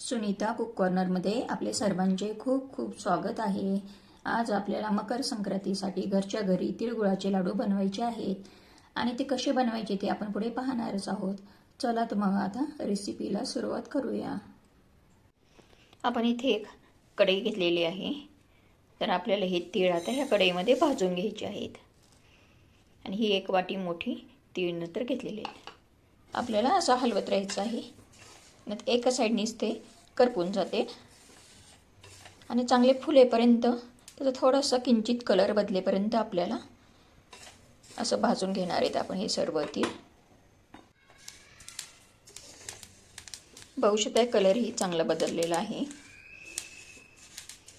Sunita cook कॉर्नरमध्ये आपले सर्वांचे खूप खूप स्वागत आहे. आज आपल्याला मकर संक्रांतीसाठी घरच्या घरी तिळगुळाचे लाडू बनवायचे आहेत. आणि ते कसे बनवायचे ते आपण पुढे पाहणारच आहोत. चला तर मग आता रेसिपीला सुरुवात करूया. आपण इथे एक कढई घेतलेली आहे. तर आपल्याला हे तीळ आता ह्या कढईमध्ये भाजून घ्यायचे आहेत. आणि ही एक वाटी मोठी तीळ नंतर घेतलेली आहे. आपल्याला असं हलवत राहायचं आहे. नाही एका साईडनीच ते करपून जाते. आणि चांगले फुलेपर्यंत त्याचा थोडासा किंचित कलर बदलेपर्यंत आपल्याला असं भाजून घेणार आहेत आपण हे सर्व ती. बघू कलरही चांगला बदललेला आहे.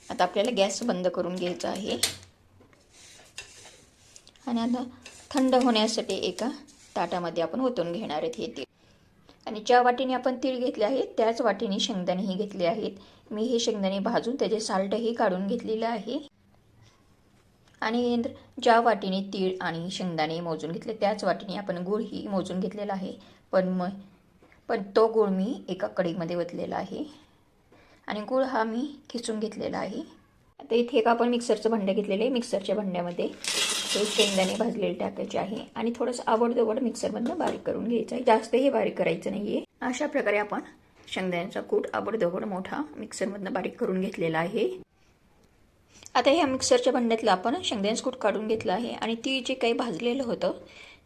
आता आपल्याला गॅस बंद करून घ्यायचा आहे. आणि आता थंड होण्यासाठी एका ताटामध्ये आपण ओतून घेणार आहेत हे तीळ आणि ज्या वाटीने आपण तीळ घेतले आहेत त्याच वाटीने शेंगदाणेही घेतले आहेत. मी हे शेंगदाणे भाजून त्याचे साल्टही काढून घेतलेलं आहे. आणि ज्या वाटीने तीळ आणि शेंगदाणे मोजून घेतले त्याच वाटीने आपण गुळही मोजून घेतलेला आहे. पण मग पण तो गुळ मी एका कडीमध्ये ओतलेला आहे. आणि गुळ हा मी खिचून घेतलेला आहे. आता इथे एक आपण मिक्सरचं भांडं घेतलेलं आहे मिक्सरच्या भांड्यामध्ये हे शेंगदाणे भाजलेले टाकायचे आहे आणि थोडंसं आवडदोवड मिक्सरमधनं बारीक करून घ्यायचं आहे. जास्त हे बारीक करायचं नाही आहे अशा प्रकारे आपण शेंगदाण्याचा कूट आवडदोवड मोठा मिक्सरमधनं बारीक करून घेतलेला आहे. आता ह्या मिक्सरच्या भांड्यातलं आपण शेंगदाण्याचं कूट काढून घेतलं आहे आणि ती जे काही भाजलेलं होतं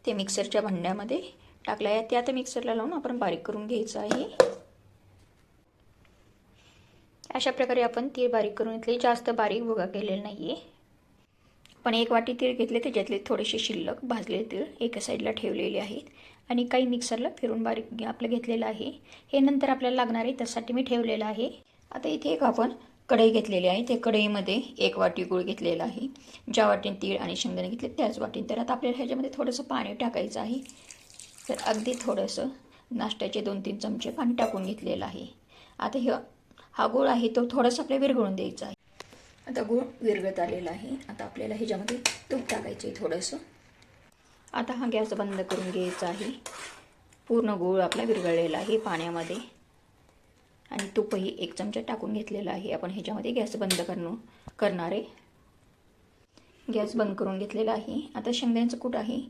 ते मिक्सरच्या भांड्यामध्ये टाकलं आहे ते आता मिक्सरला लावून आपण बारीक करून घ्यायचं आहे. अशा प्रकारे आपण तीळ बारीक करून घेतले. जास्त बारीक भुगा केलेला नाही आहे पण एक वाटी तीळ घेतले त्याच्यातले थोडेसे शिल्लक भाजलेले तीळ एका साईडला ठेवलेले आहेत. आणि काही मिक्सरला फिरून बारीक आपलं घेतलेलं आहे. हे नंतर आपल्याला लागणार आहे त्यासाठी मी ठेवलेलं आहे. आता इथे एक आपण कढई घेतलेली आहे. त्या कढईमध्ये एक वाटी गुळ घेतलेला आहे. ज्या वाटीने तीळ आणि शेंगदाणे घेतले त्याच वाटीने. तर आता आपल्याला ह्याच्यामध्ये थोडंसं पाणी टाकायचं आहे. तर अगदी थोडंसं नाश्त्याचे दोन तीन चमचे पाणी टाकून घेतलेलं आहे. आता हे हा गुळ आहे तो थोडासा आपल्याला विरघळून द्यायचा आहे. आता गूळ विरघळत आलेला आहे. आता आपल्याला ह्याच्यामध्ये तूप टाकायचं आहे थोडंसं. आता हा गॅस बंद करून घ्यायचा आहे. पूर्ण गूळ आपला विरघळलेला आहे पाण्यामध्ये. आणि तूपही एक चमचा टाकून घेतलेला आहे. आपण ह्याच्यामध्ये गॅस बंद करणं करणार आहे. गॅस बंद करून घेतलेला आहे. आता शेंगदाण्याचं कूट आहे.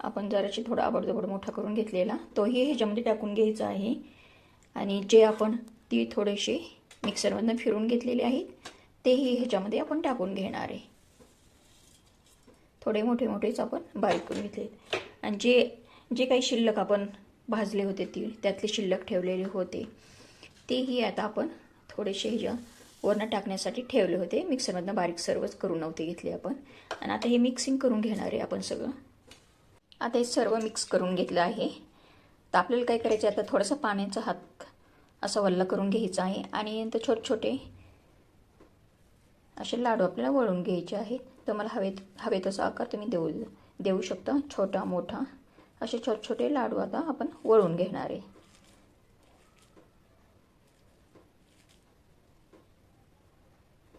आपण जराशी थोडा आवडजवड मोठा करून घेतलेला. तोही ह्याच्यामध्ये टाकून घ्यायचा आहे. आणि जे आपण ती थोडेसे मिक्सरमधनं फिरून घेतलेले आहेत. तेही ह्याच्यामध्ये आपण टाकून घेणार आहे. थोडे मोठे मोठेच आपण बारीक करून घेतले आणि जे जे काही शिल्लक आपण भाजले होते ती त्यातले शिल्लक ठेवलेले होते तेही आता आपण थोडेसे ह्याच्या वरनं टाकण्यासाठी ठेवले होते. मिक्सरमधनं बारीक सर्वच करून नव्हते घेतले आपण. आणि आता हे मिक्सिंग करून घेणार आहे आपण सगळं. आता हे सर्व मिक्स करून घेतलं आहे. तर आपल्याला काय करायचं आता थोडंसं पाण्याचा हात असं वल्ल करून घ्यायचं आहे. आणि नंतर छोटे छोटे असे लाडू आपल्याला वळून घ्यायचे आहेत. तर मला हवेत हवे तसा आकार तुम्ही देऊ देऊ शकता. छोटा मोठा असे छोटे छोटे लाडू आता आपण वळून घेणार आहे.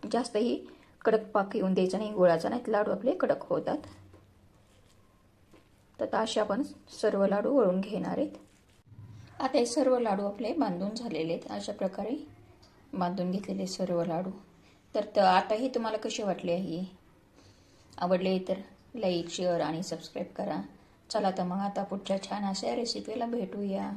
जास्तही कडक पाक येऊन द्यायचा नाही गोळाचा नाही. लाडू आपले कडक होतात. तर असे आपण सर्व लाडू वळून घेणार आहेत. आता हे सर्व लाडू आपले बांधून झालेले आहेत. अशा प्रकारे बांधून घेतलेले सर्व लाडू. तर त आताही तुम्हाला कसे वाटले आहे? आवडले तर लाईक शेअर आणि सबस्क्राईब करा. चला तर मग आता पुढच्या छान अशा रेसिपीला भेटूया.